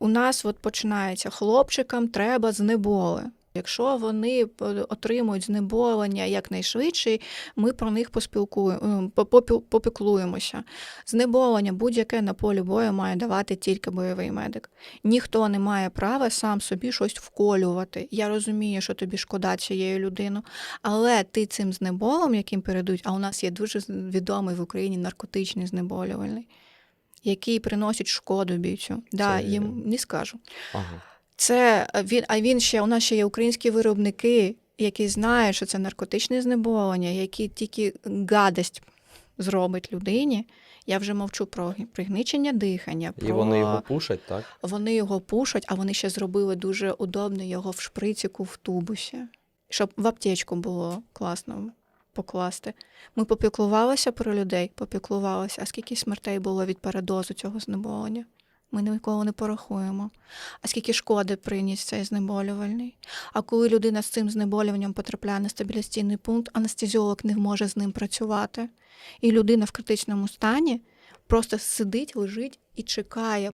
у нас от починається хлопчикам треба знеболи. Якщо вони отримують знеболення якнайшвидше, ми про них поспілкуємо, попіклуємося. Знеболення будь-яке на полі бою має давати тільки бойовий медик. Ніхто не має права сам собі щось вколювати. Я розумію, що тобі шкода цієї людини, але ти цим знеболом, яким передають, а у нас є дуже відомий в Україні наркотичний знеболювальний, який приносить шкоду бійцю. Да, Це- їм не скажу. Ага. Це він, а він ще у нас ще є українські виробники, які знають, що це наркотичне знеболення, які тільки гадость зробить людині. Я вже мовчу про пригничення дихання. І про... вони його пушать, так? Вони його пушать, а вони ще зробили дуже удобно його в шприціку в тубусі, щоб в аптечку було класно покласти. Ми попіклувалися про людей, попіклувалися. А скільки смертей було від передозу цього знеболення? Ми ніколи не порахуємо. А скільки шкоди приніс цей знеболювальний? А коли людина з цим знеболюванням потрапляє на стабіляційний пункт, анестезіолог не може з ним працювати. І людина в критичному стані просто сидить, лежить і чекає,